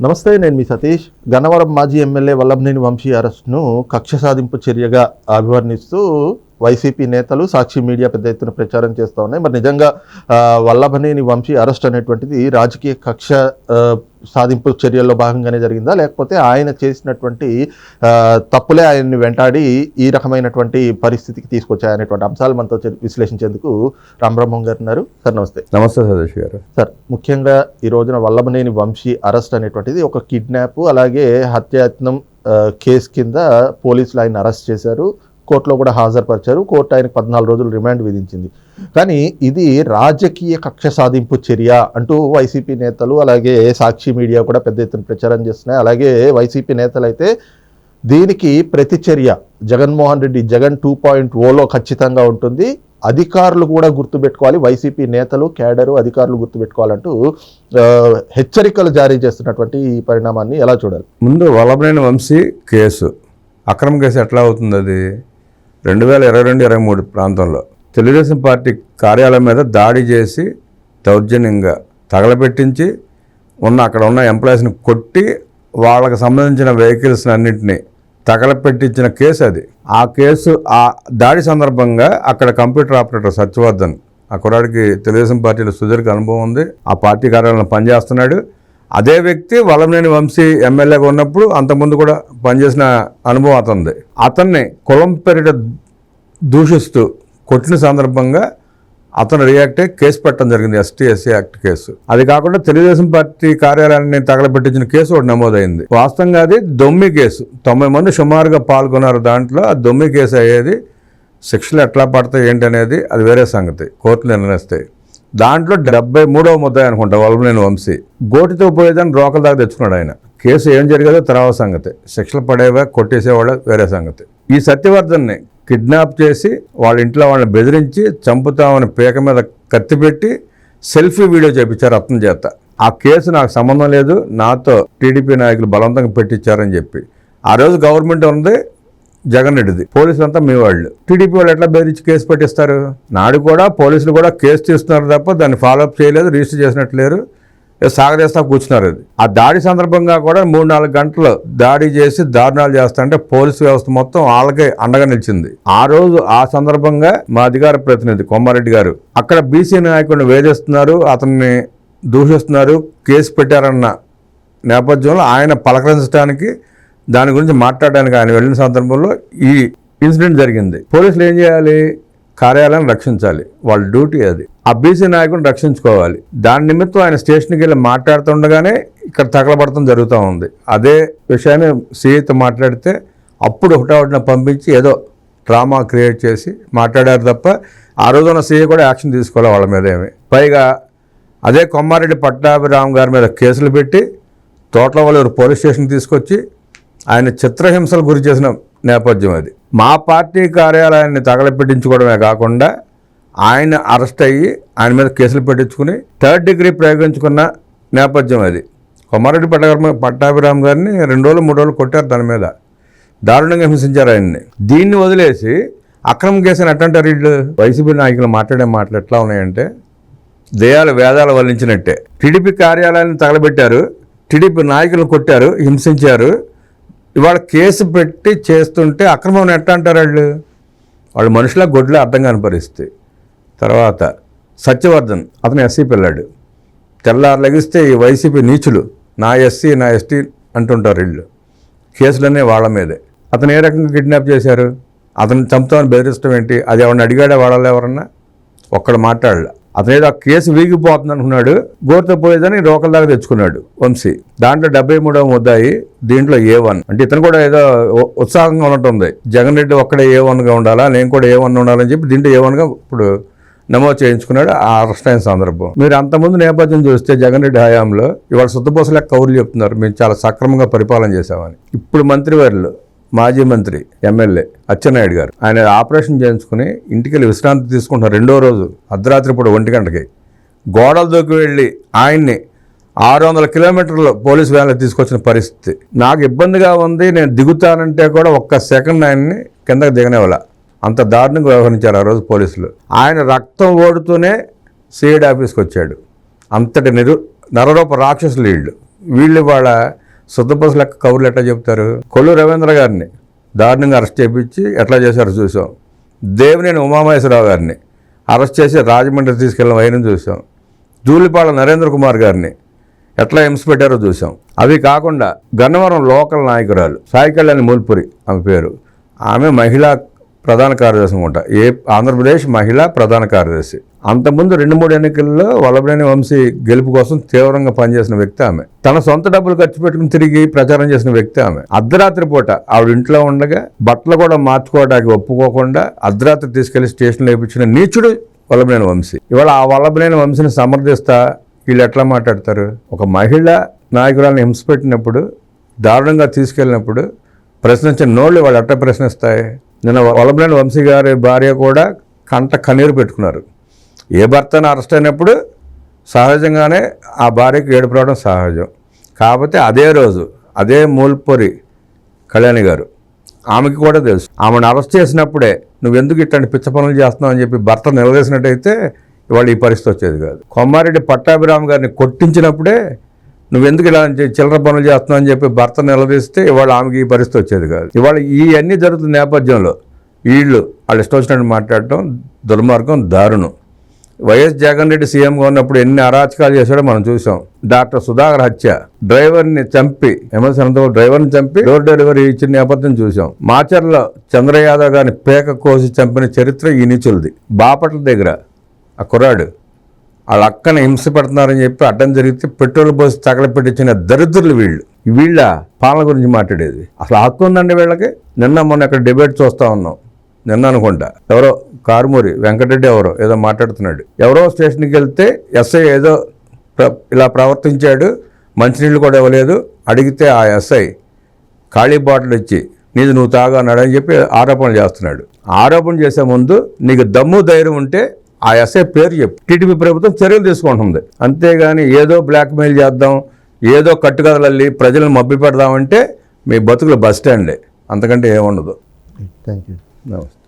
నమస్తే నేను మీ సతీష్. గన్నవరం మాజీ ఎమ్మెల్యే వల్లభనేని వంశీ అరెస్ట్ను కక్ష సాధింపు చర్యగా అభివర్ణిస్తూ వైసీపీ నేతలు సాక్షి మీడియా పెద్ద ఎత్తున ప్రచారం చేస్తూ ఉన్నాయి. మరి నిజంగా వల్లభనేని వంశీ అరెస్ట్ అనేటువంటిది రాజకీయ కక్ష సాధింపు చర్యల్లో భాగంగానే జరిగిందా? లేకపోతే ఆయన చేసినటువంటి తప్పులే ఆయన్ని వెంటాడి ఈ రకమైనటువంటి పరిస్థితికి తీసుకొచ్చాయనేటువంటి అంశాలు మనతో విశ్లేషించేందుకు రామబ్రహ్మం గారు ఉన్నారు. సార్ నమస్తే. నమస్తే సతీష్ గారు. సార్ ముఖ్యంగా ఈ రోజున వల్లభనేని వంశీ అరెస్ట్ అనేటువంటిది ఒక కిడ్నాప్ అలాగే హత్యాయత్నం కేసు కింద పోలీసులు ఆయన అరెస్ట్ చేశారు. కోర్టులో కూడా హాజరుపరిచారు. కోర్టు ఆయనకు పద్నాలుగు రోజులు రిమాండ్ విధించింది. కానీ ఇది రాజకీయ కక్ష సాధింపు చర్య అంటూ వైసీపీ నేతలు అలాగే సాక్షి మీడియా కూడా పెద్ద ఎత్తున ప్రచారం చేస్తున్నాయి. అలాగే వైసీపీ నేతలు అయితే దీనికి ప్రతిచర్య జగన్మోహన్ రెడ్డి జగన్ టూ పాయింట్ ఓలో ఖచ్చితంగా ఉంటుంది. అధికారులు కూడా గుర్తుపెట్టుకోవాలి. వైసీపీ నేతలు క్యాడరు అధికారులు గుర్తుపెట్టుకోవాలంటూ హెచ్చరికలు జారీ చేస్తున్నటువంటి ఈ పరిణామాన్ని ఎలా చూడాలి? ముందు వల్లభనేని వంశీ కేసు. అక్రమ కేసు ఎట్లా అవుతుంది అది? రెండు వేల ఇరవై రెండు ఇరవై మూడు ప్రాంతంలో తెలుగుదేశం పార్టీ కార్యాలయం మీద దాడి చేసి దౌర్జన్యంగా తగలబెట్టించి ఉన్న అక్కడ ఉన్న ఎంప్లాయీస్ని కొట్టి వాళ్ళకి సంబంధించిన వెహికల్స్ అన్నింటినీ తగలపెట్టించిన కేసు అది. ఆ కేసు ఆ దాడి సందర్భంగా అక్కడ కంప్యూటర్ ఆపరేటర్ సత్యవర్ధన్ ఆ కుర్రాడికి తెలుగుదేశం పార్టీలో సుదీర్ఘ అనుభవం ఉంది. ఆ పార్టీ కార్యాలయంలో పనిచేస్తున్నాడు. అదే వ్యక్తి వలంనేని వంశీ ఎమ్మెల్యేగా ఉన్నప్పుడు అంతకుముందు కూడా పనిచేసిన అనుభవం అతనిది. అతన్ని కులం పెరిట దూషిస్తూ కొట్టిన సందర్భంగా అతను రియాక్ట్ అయ్యి కేసు పెట్టడం జరిగింది ఎస్టీ ఎస్సీ యాక్ట్ కేసు. అది కాకుండా తెలుగుదేశం పార్టీ కార్యాలయాన్ని తగలబెట్టించిన కేసు ఒకటి నమోదైంది. వాస్తవంగా అది దొమ్మి కేసు. తొంభై మంది సుమారుగా పాల్గొన్నారు దాంట్లో. ఆ దొమ్మి కేసు అయ్యేది శిక్షలు ఎట్లా పడతాయి ఏంటి అనేది అది వేరే సంగతి. కోర్టులు నిర్ణయిస్తాయి. దాంట్లో డెబ్బై మూడవ ముద్ద అనుకుంటా వల్లభనేని వంశీ. గోటితో పోయేదాన్ని రోకల దాకా తెచ్చుకున్నాడు ఆయన. కేసు ఏం జరిగేదో తర్వాత సంగతి. శిక్షలు పడేవా కొట్టేసేవాళ్ళ వేరే సంగతి. ఈ సత్యవర్ధన్ని కిడ్నాప్ చేసి వాళ్ళ ఇంట్లో వాళ్ళని బెదిరించి చంపుతామని పీక మీద కత్తి పెట్టి సెల్ఫీ వీడియో చేపించారు రత్న చేత. ఆ కేసు నాకు సంబంధం లేదు. నాతో టీడీపీ నాయకులు బలవంతంగా పెట్టించారని చెప్పి. ఆ రోజు గవర్నమెంట్ ఉంది. జగన్ రెడ్డిది. పోలీసులు అంతా మీ వాళ్ళు. టీడీపీ వాళ్ళు ఎట్లా బెదిరించి కేసు పెట్టిస్తారు? నాడు కూడా పోలీసులు కూడా కేసు తీస్తున్నారు తప్ప దాన్ని ఫాలోఅప్ చేయలేదు రిజిస్టర్ చేసినట్లేరు. లేరు కూర్చున్నారు అది. ఆ దాడి సందర్భంగా కూడా మూడు నాలుగు గంటలు దాడి చేసి దారుణాలు చేస్తాంటే పోలీసు వ్యవస్థ మొత్తం వాళ్ళకే అండగా నిలిచింది. ఆ రోజు ఆ సందర్భంగా మా అధికార ప్రతినిధి కొమ్మారెడ్డి గారు అక్కడ బీసీ నాయకుడిని వేధిస్తున్నారు అతన్ని దూషిస్తున్నారు కేసు పెట్టారన్న నేపథ్యంలో ఆయన పలకరించడానికి దాని గురించి మాట్లాడడానికి ఆయన వెళ్ళిన సందర్భంలో ఈ ఇన్సిడెంట్ జరిగింది. పోలీసులు ఏం చేయాలి? కార్యాలయం రక్షించాలి. వాళ్ళ డ్యూటీ అది. ఆ బీసీ నాయకుడిని రక్షించుకోవాలి. దాని నిమిత్తం ఆయన స్టేషన్కి వెళ్ళి మాట్లాడుతుండగానే ఇక్కడ తగలబడటం జరుగుతూ ఉంది. అదే విషయాన్ని సీఈతో మాట్లాడితే అప్పుడు హుటాహుటిన పంపించి ఏదో డ్రామా క్రియేట్ చేసి మాట్లాడారు తప్ప ఆ రోజున సీఏ కూడా యాక్షన్ తీసుకోవాలి వాళ్ళ మీద ఏమి. పైగా అదే కొమ్మారెడ్డి పట్టాభిరామ్ గారి మీద కేసులు పెట్టి తోటల వాళ్ళు పోలీస్ స్టేషన్ తీసుకొచ్చి ఆయన చిత్రహింసలు గురి చేసిన నేపథ్యం అది. మా పార్టీ కార్యాలయాన్ని తగలపెట్టించుకోవడమే కాకుండా ఆయన అరెస్ట్ అయ్యి ఆయన మీద కేసులు పెట్టించుకుని థర్డ్ డిగ్రీ ప్రయోగించుకున్న నేపథ్యం అది. కొమారెడ్డి పట్టాభి పట్టాభిరామ్ గారిని రెండు రోజులు మూడు రోజులు కొట్టారు దాని మీద. దారుణంగా హింసించారు ఆయన్ని. దీన్ని వదిలేసి అక్రమ కేసుని ఎట్టంటారు వీళ్ళు? వైసీపీ నాయకులు మాట్లాడే మాటలు ఎట్లా ఉన్నాయంటే దేయాలు వేదాలు వల్లించినట్టే. టీడీపీ కార్యాలయాన్ని తగలబెట్టారు టీడీపీ నాయకులను కొట్టారు హింసించారు ఇవాళ కేసు పెట్టి చేస్తుంటే అక్రమం ఎట్లా అంటారు వాళ్ళు? వాళ్ళు మనుషుల గొడ్లు అర్థం కాని పరిస్థితి. తర్వాత సత్యవర్ధన్ అతను ఎస్సీ పిల్లాడు. తెల్లారు లగిస్తే ఈ వైసీపీ నీచులు నా ఎస్సీ నా ఎస్టీ అంటుంటారు వీళ్ళు. కేసులన్నీ వాళ్ళ మీదే. అతను ఏ రకంగా కిడ్నాప్ చేశారు? అతను చంపుతామని బెదిరిస్తాం ఏంటి? అది ఎవరిని అడిగాడే వాళ్ళలో ఎవరన్నా? ఒక్కడు మాట్లాడలే. అతను ఏదో ఆ కేసు వీగిపోతుంది అనుకున్నాడు గోరుతో పోయేదని రోకల దాకా తెచ్చుకున్నాడు వంశీ. దాంట్లో డెబ్బై మూడవ ముద్దాయి దీంట్లో ఏ వన్. అంటే ఇతను కూడా ఏదో ఉత్సాహంగా ఉన్నట్టుంది. జగన్ రెడ్డి ఒక్కడే ఏ వన్గా ఉండాలా నేను కూడా ఏ వన్ ఉండాలని చెప్పి దీంట్లో ఏ వన్గా ఇప్పుడు నమోదు చేయించుకున్నాడు ఆ అరెస్ట్ అయిన సందర్భం. మీరు అంతకుముందు నేపథ్యం చూస్తే జగన్ రెడ్డి హయాంలో ఇవాళ సుత్తపోస కౌరులు చెప్తున్నారు మేము చాలా సక్రమంగా పరిపాలన చేశామని. ఇప్పుడు మంత్రివర్యులు మాజీ మంత్రి ఎమ్మెల్యే అచ్చెన్నాయుడు గారు. ఆయన ఆపరేషన్ చేయించుకుని ఇంటికి వెళ్ళి విశ్రాంతి తీసుకుంటున్న రెండో రోజు అర్ధరాత్రి పూట ఒంటి గంటకి గోడల దూకి వెళ్ళి ఆయన్ని ఆరు వందల కిలోమీటర్లు పోలీస్ వ్యాన్లో తీసుకొచ్చిన పరిస్థితి. నాకు ఇబ్బందిగా ఉంది నేను దిగుతానంటే కూడా ఒక్క సెకండ్ ఆయన్ని కిందకి దిగనివ్వాల. అంత దారుణంగా వ్యవహరించారు ఆ రోజు పోలీసులు. ఆయన రక్తం ఓడుతూనే సిఐడి ఆఫీస్కి వచ్చాడు. అంతటి నిరు నరరూప రాక్షసులు వీళ్ళు. వీళ్ళు వాళ్ళ శుద్ధపసు లెక్క కౌరులు ఎట్లా చెప్తారు కొల్లు రవీంద్ర గారిని దారుణంగా అరెస్ట్ చేయించి ఎట్లా చేశారో చూసాం. దేవినేని ఉమామహేశ్వరరావు గారిని అరెస్ట్ చేసి రాజమండ్రి తీసుకెళ్ళిన వైనం చూసాం. జూలిపాళ నరేంద్ర కుమార్ గారిని ఎట్లా హింస పెట్టారో చూసాం. అవి కాకుండా గన్నవరం లోకల్ నాయకురాలు సాయి కళ్యాణి మూల్పురి ఆమె పేరు. ఆమె మహిళా ప్రధాన కార్యదర్శి ఉంటా ఏ ఆంధ్రప్రదేశ్ మహిళా ప్రధాన కార్యదర్శి. అంతకుముందు రెండు మూడు ఎన్నికల్లో వల్లభనేని వంశీ గెలుపు కోసం తీవ్రంగా పనిచేసిన వ్యక్తి ఆమె. తన సొంత డబ్బులు ఖర్చు పెట్టుకుని తిరిగి ప్రచారం చేసిన వ్యక్తి ఆమె. అర్ధరాత్రి పూట ఆవిడ ఇంట్లో ఉండగా బట్టలు కూడా మార్చుకోవడానికి ఒప్పుకోకుండా అర్ధరాత్రి తీసుకెళ్ళి స్టేషన్లో వేయించిన నీచుడు వల్లభనేని వంశీ. ఇవాళ ఆ వల్లభనేని వంశీని సమర్థిస్తా వీళ్ళు ఎట్లా మాట్లాడతారు? ఒక మహిళ నాయకురాలను హింస పెట్టినప్పుడు దారుణంగా తీసుకెళ్ళినప్పుడు ప్రశ్నించిన నోళ్ళు వాళ్ళు ఎట్లా ప్రశ్నిస్తాయి? నిన్న వల్లభనేని వంశీ గారి భార్య కూడా కంట కన్నీరు పెట్టుకున్నారు. ఏ భర్తను అరెస్ట్ అయినప్పుడు సహజంగానే ఆ భార్యకు ఏడుపురావడం సహజం. కాకపోతే అదే రోజు అదే మూల్పొరి కళ్యాణి గారు ఆమెకి కూడా తెలుసు. ఆమెను అరెస్ట్ చేసినప్పుడే నువ్వు ఎందుకు ఇట్లాంటి పిచ్చ పనులు చేస్తున్నావు అని చెప్పి భర్త నిలదీసినట్టయితే ఇవాళ ఈ పరిస్థితి వచ్చేది కాదు. కొమ్మారెడ్డి పట్టాభిరామ్ గారిని కొట్టించినప్పుడే నువ్వెందుకు ఇలా చిల్లర పనులు చేస్తున్నావు అని చెప్పి భర్త నిలదీస్తే ఇవాళ ఆమెకి ఈ పరిస్థితి వచ్చేది కాదు. ఇవాళ ఈ అన్ని జరుగుతున్న నేపథ్యంలో వీళ్ళు వాళ్ళు ఇష్టం వచ్చినట్టు మాట్లాడటం దుర్మార్గం దారుణం. వైఎస్ జగన్ రెడ్డి సీఎంగా ఉన్నప్పుడు ఎన్ని అరాచకాలు చేశాడో మనం చూసాం. డాక్టర్ సుధాకర్ హత్య. డ్రైవర్ని చంపి ఎమ్మెల్సీ అనంతబాబు డ్రైవర్ని చంపి డోర్ డెలివరీ ఇచ్చిన నేపథ్యం చూసాం. మాచర్లో చంద్ర యాదవ్ గారిని పేక కోసి చంపిన చరిత్ర ఈ నీచులది. బాపట్ల దగ్గర ఆ కుర్రాడు వాళ్ళ అక్కని హింస పెడుతున్నారని చెప్పి అడ్డం జరిగితే పెట్రోల్ పోసి తగలపెట్టించిన దరిద్రులు వీళ్ళు. వీళ్ళ పాలన గురించి మాట్లాడేది. అసలు హక్కు ఉందండి వీళ్ళకి? నిన్న మొన్న ఇక్కడ డిబేట్ చూస్తూ ఉన్నాం. నిన్న అనుకుంటా. ఎవరో కారుమూరి వెంకటరెడ్డి ఎవరో ఏదో మాట్లాడుతున్నాడు. ఎవరో స్టేషన్కి వెళ్తే ఎస్ఐ ఏదో ఇలా ప్రవర్తించాడు. మంచినీళ్ళు కూడా ఇవ్వలేదు. అడిగితే ఆ ఎస్ఐ ఖాళీ బాటిల్ ఇచ్చి నీది నువ్వు తాగా అన్నాడు అని చెప్పి ఆరోపణలు చేస్తున్నాడు. ఆరోపణ చేసే ముందు నీకు దమ్ము ధైర్యం ఉంటే ఆ ఎస్ఐ పేరు చెప్పు. టీడీపీ ప్రభుత్వం చర్యలు తీసుకుంటుంది. అంతేగాని ఏదో బ్లాక్మెయిల్ చేద్దాం ఏదో కట్టుకథలల్లి ప్రజలను మభ్య పెడదామంటే మీ బతుకులు బస్ స్టాండే. అంతకంటే ఏముండదు. థ్యాంక్ యూ నమస్తే.